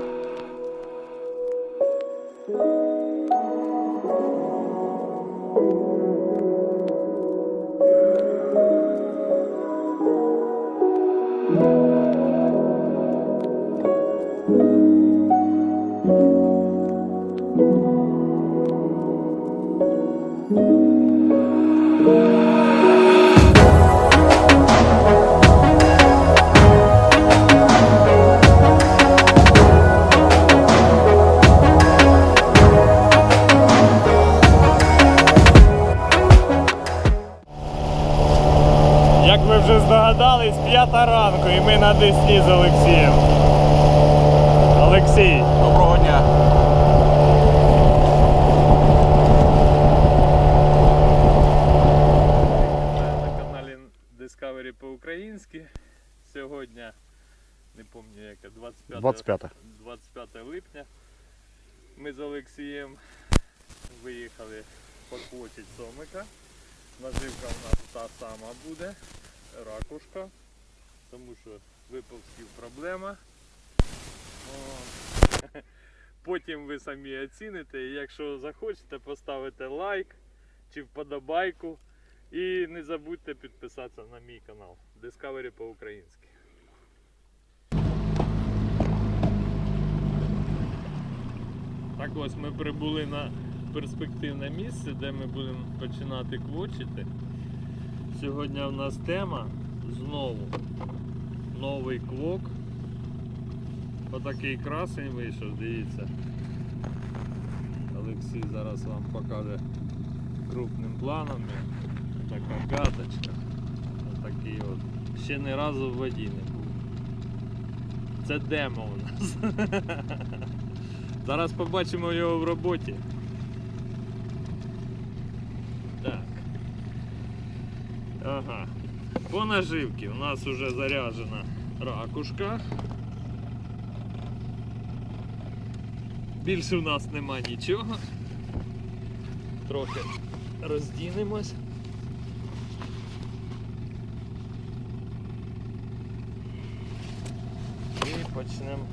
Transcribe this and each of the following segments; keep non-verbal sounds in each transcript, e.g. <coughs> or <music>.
thank you. П'ята ранку і ми на Десні з Олексієм. Олексій, Доброго дня. на каналі Discovery по-українськи. Сьогодні, не пам'ятаю яке, 25, 25. 25 липня. Ми з Олексієм виїхали поквочити сомика. Наживка у нас та сама буде, ракушка, тому що виповзків проблема. О. <laughs> Потім ви самі оціните, якщо захочете, поставите лайк чи вподобайку. І не забудьте підписатися на мій канал Discovery по-українськи. Так ось ми прибули на перспективне місце, де ми будемо починати квочити. Сьогодні в нас тема знову новий квок. Отакий красень вийшов, дивіться. Олексій зараз вам покаже крупним планом. Така гаточка. Отакий от. Ще ні разу в воді не був. Це демо у нас. <laughs> Зараз побачимо його в роботі. По наживці у нас вже заряджена ракушка. Більше у нас нема нічого. Трохи роздінемось. І почнемо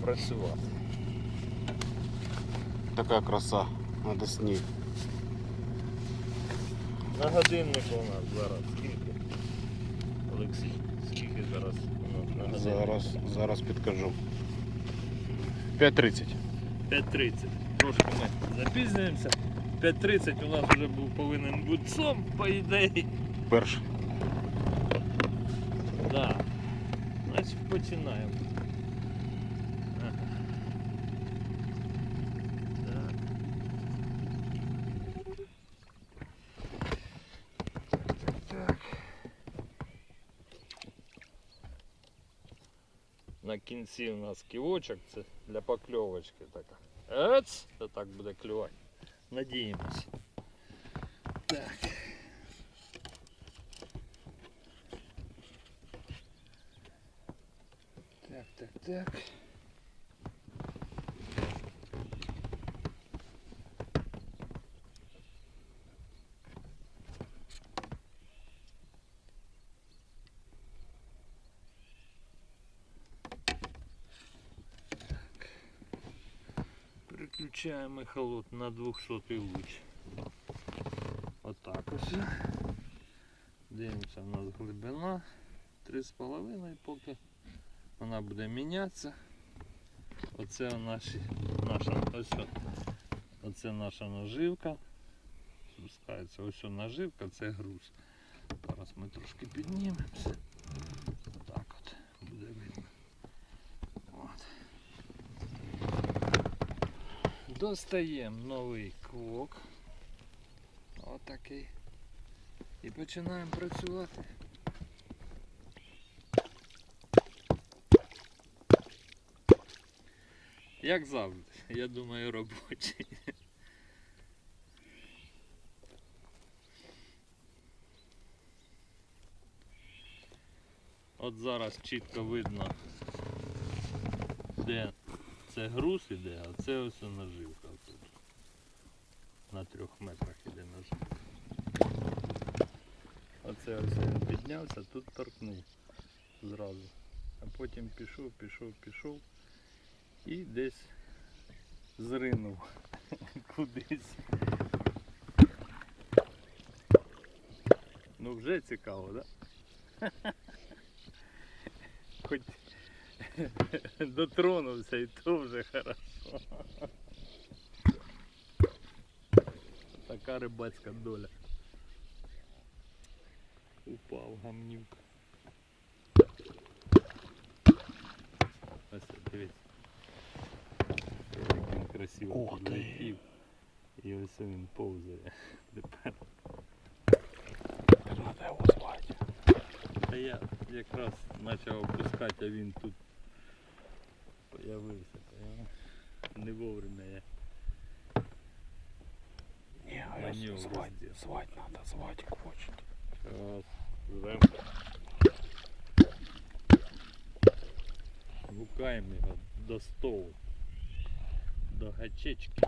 працювати. Така краса на Десні. На годиннику у нас зараз скільки? Олексій, скільки зараз на? Зараз, зараз підкажу. 5.30. 5.30. Трошки ми запізнюємося. 5.30 у нас вже був повинен бути сом, по ідеї. Перший. Да. Значить починаємо. кінці у нас ківочок, це для покльовочки така. Ец! Це так буде клювати. Надіємось. Так. Так, так, так. Так. Переключаємо ехолот на 200 луч. Отак ось. Дивимося, у нас глибина 3,5 поки вона буде мінятися. Оце наші, наша, ось, оце наша наживка. Спускається ось наживка, це груз. Зараз ми трошки піднімемося. Так от буде видно. От. Достаємо новий квок. Отакий. І починаємо працювати. Як завжди, я думаю, робочий. От зараз чітко видно, де це груз іде, а це ось наживка тут. На трьох метрах іде наживка. Оце ось він піднявся, тут торкнув зразу. А потім пішов, пішов, пішов і десь зринув <laughs> кудись. Ну вже цікаво, так? Да? <laughs> Хоч <laughs> дотронувся і то вже хорошо. Така рибацька доля. Упав гамнюк. Ось дивіться. Як він красиво підлетів. І ось він повзає. <laughs> Тепер. Треба його звати. Та я якраз почав опускати, а він тут появився. понимаєш? Не вовремя я. Ні, На нього звати, розділ. звати треба, звати хочуть. Раз, звем. Гукаємо його до столу. До гачечки.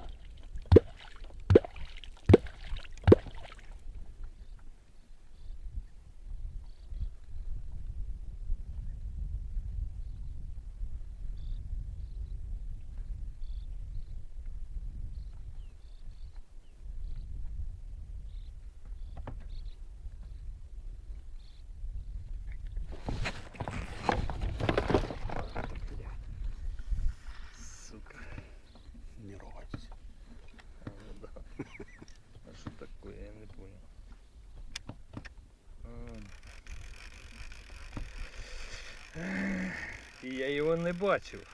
Я його не бачив.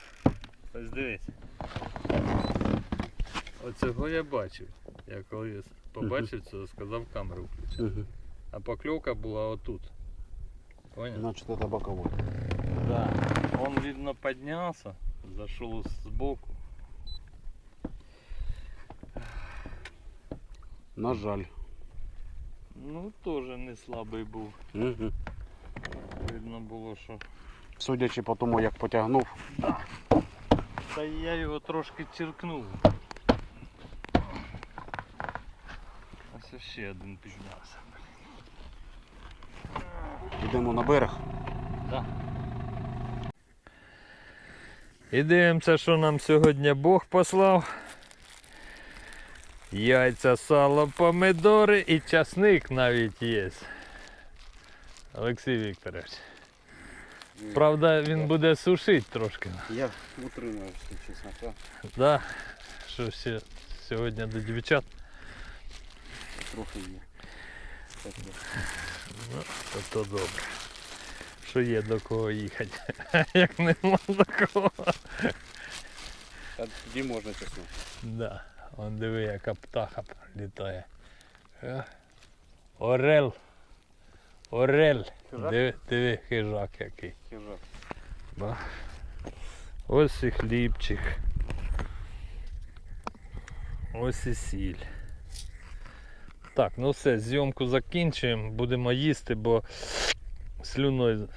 Ось дивись. Оцього я бачив. Я коли побачив цього, сказав камеру включити. А покльовка була отут. Понял? Значит, это боковой. Да. Он, видно, поднялся, зашел сбоку. На жаль. Ну, тоже не слабий був. Угу. Видно було, що. Судячи по тому, як потягнув, Та я його трошки черкнув. Ось ще один піднявся. йдемо на берег. Да. І дивимося, що нам сьогодні Бог послав. Яйця, сало, помидори і часник навіть є. Олексій Вікторович. Правда, він буде сушити трошки. Я утримуюся, чесно. Та. Да? Що ще сьогодні до дівчат? Трохи є. Ну, то, добре. Що є до кого їхати. <laughs> Як нема до кого. Та тоді можна чесно. Да. Он диви, яка птаха літає. Е. Орел. Диви, диви, хижак який. Хижак. Ось і хлібчик. Ось і сіль. Так, ну все, зйомку закінчуємо, будемо їсти, бо слюною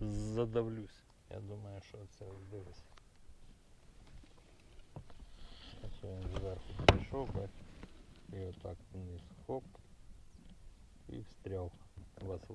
задавлюсь. Я думаю, що це дивись. Він зверху прийшов, бач, і отак вниз хоп і встряв what's the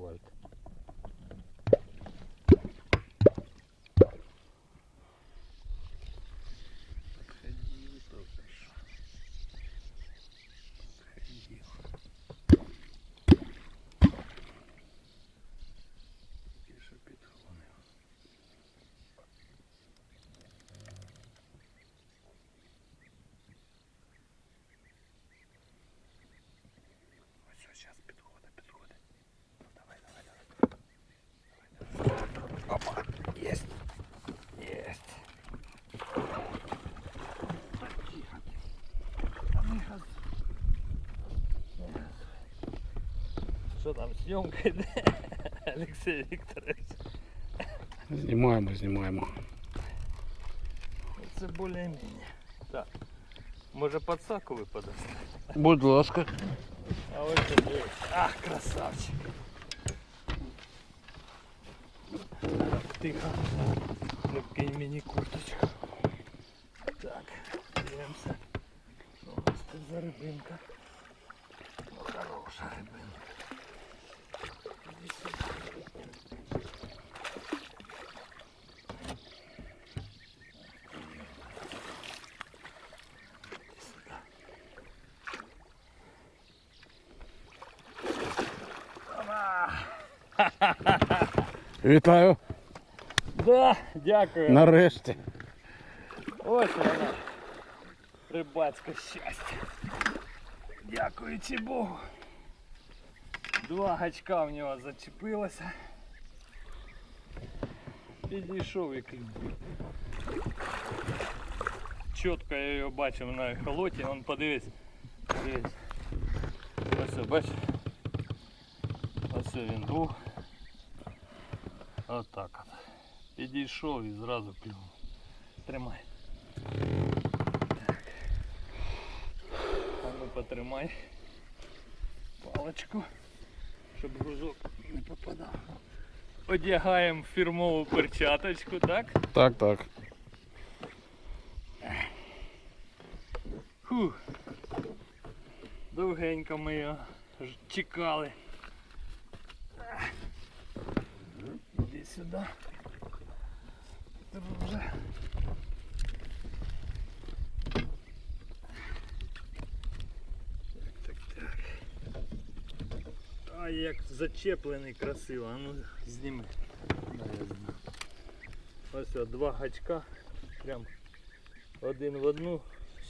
Що там, зйомка йде? <laughs> Олексій Вікторович. Знімаємо, знімаємо. Це більш-менш. Так. Може подсаку ви подасте? Будь ласка. А ось це дивись. Ах, красавчик. Тихо. Легкий міні-курточка. Так, дивимося. Що у нас тут за рибинка? Ну, хороша рибинка. Вітаю. Да, дякую. Нарешті. Ось вона. Рибацьке щастя. Дякуючи Богу. Два гачка в нього зачепилося. Підійшов який. Чітко я його бачив на ехолоті, он подивись. Подивись. Ось бач. Ось він був. Отак от. Підійшов і зразу клюнув. Тримай. Так. А ну потримай паличку, щоб грузок не попадав. Одягаємо фірмову перчаточку, так? Так, так. Фух. Довгенько ми його чекали. Іди сюди. Друже. Так, так, так. Ай, як зачеплений красиво. А ну зніми. Ось от, два гачка. Прям один в одну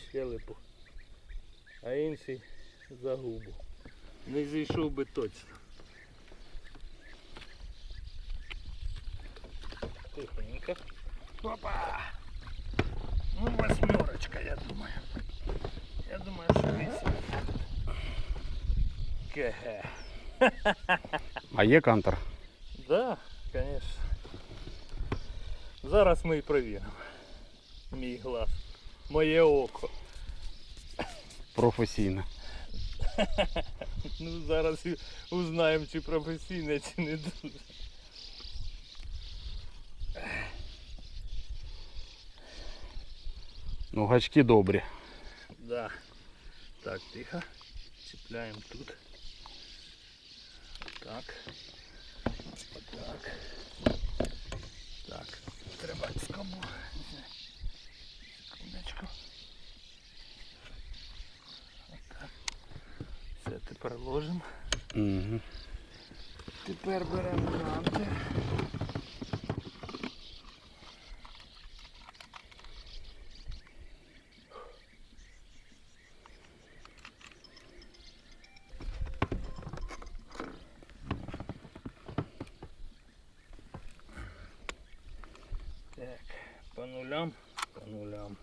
щелепу, а інший за губу. Не зійшов би точно. Тихонько. Опа! Ну, восьмерочка, я думаю. Я думаю, що вісім. Кеге. А є кантер? Да, конечно. Зараз ми і провіримо. Мій глаз. Моє око. Професійне. Ну зараз узнаємо, чи професійне, чи не дуже. Ну, гачки добрі. Да. Так, тихо. Чіпляємо тут. Так. Так. Так. Треба скобу. Секундочку. Отак. Все, тепер ложимо. Угу. Тепер беремо кантер. нулям, по нулям.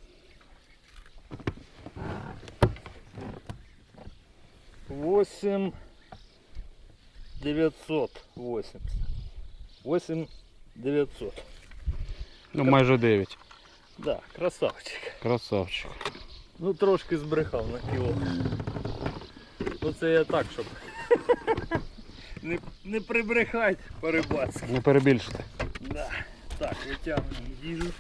Восемь девятьсот восемьдесят. Восемь девятьсот. Ну, майже 9. Да, красавчик. Красавчик. Ну трошки збрехав на кіло. Ну це я так, щоб <laughs> не, не прибрехать по-рибацьки. Не перебільшити. Да. Так, витягнемо їжу.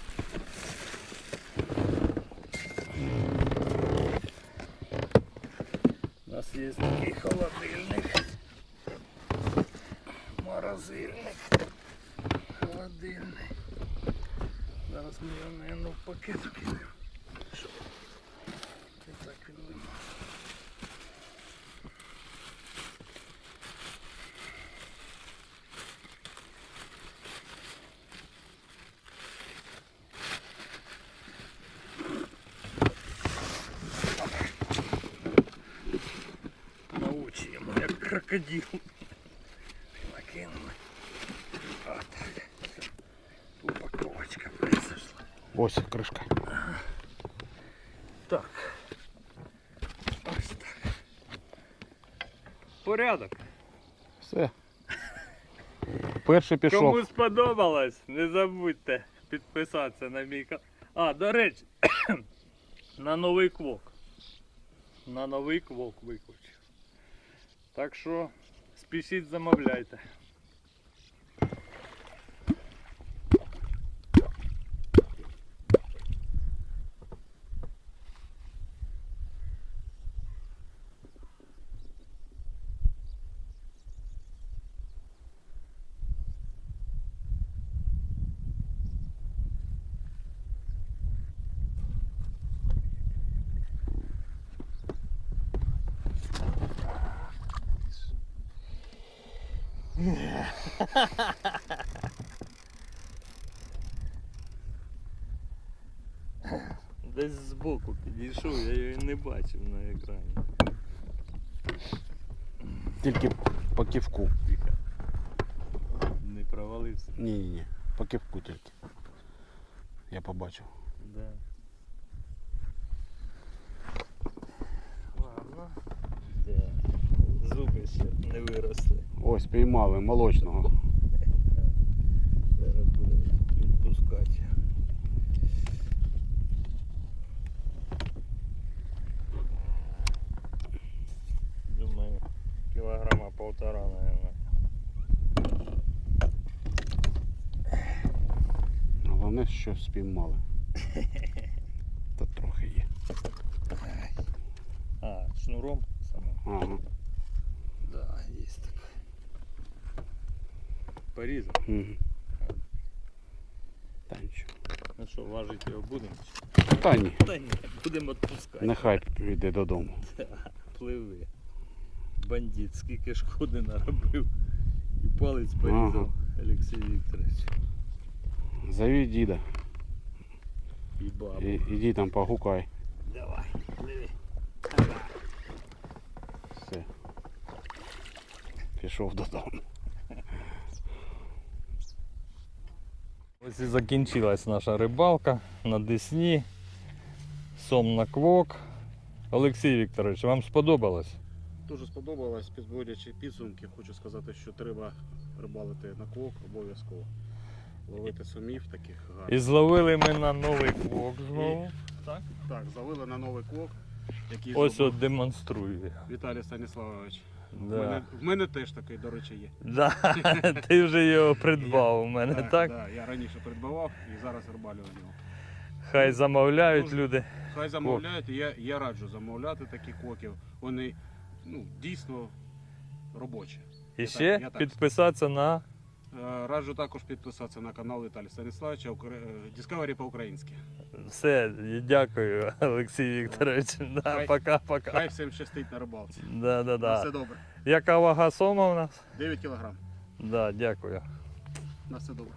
Пакет це так він Научимо, як крокодил. Накинули. Отак. Упаковочка произошла. Ось кришка. Порядок. Все. Перший пішов. Кому сподобалось, не забудьте підписатися на мій канал. А, до речі, <coughs> на новий квок. На новий квок виключив. Так що спішіть замовляйте. Десь збоку підійшов, я його не бачив на екрані. Тільки по кивку. Тихо. Не провалився. Ні, ні, ні. По кивку тільки. Я побачив. Да. Ладно. Зуби ще не виросли. Ось піймали молочного. Зараз будемо відпускати. Думаю, кілограма полтора, наверное. Головне, що спіймали. Та трохи є. А, шнуром саме. Ага. Такой. Порізав. Угу. Та нічого. Ну що, важити його будемо? Та ні. Та ні, будемо відпускати. Нехай йде додому. Пливи. Бандит, скільки шкоди наробив. І палець порізав Ага. Олексій Вікторович. Зови діда. І бабу. І, іди там погукай. Давай, пливи. Все. Пішов додому. <laughs> Ось і закінчилась наша рибалка на Десні. Сом на квок. Олексій Вікторович, вам сподобалось? Дуже сподобалось, підводячи підсумки, хочу сказати, що треба рибалити на квок обов'язково. Ловити сумів таких гарних. І зловили ми на новий квок знову. Так? Так, завели на новий квок, який Ось зробив от демонструю. Віталій Станіславович. В, мене, в мене теж такий, до речі, є. Да. <laughs> Ти вже його придбав у мене, Так, так? Да, я раніше придбавав і зараз рибалю на нього. Хай замовляють Тож, люди. Хай замовляють, і я, я раджу замовляти такі коків. Вони ну, дійсно робочі. І Я ще так- я так підписатися на Раджу також підписатися на канал Віталія Станіславовича Укра- е, Discovery по-українськи. все. Дякую, Олексій Вікторович. Да, Пока-пока. Хай всім щастить на рибалці. Да, да, На все добре. Яка вага сома у нас? 9 кілограм. Да, дякую. На все добре.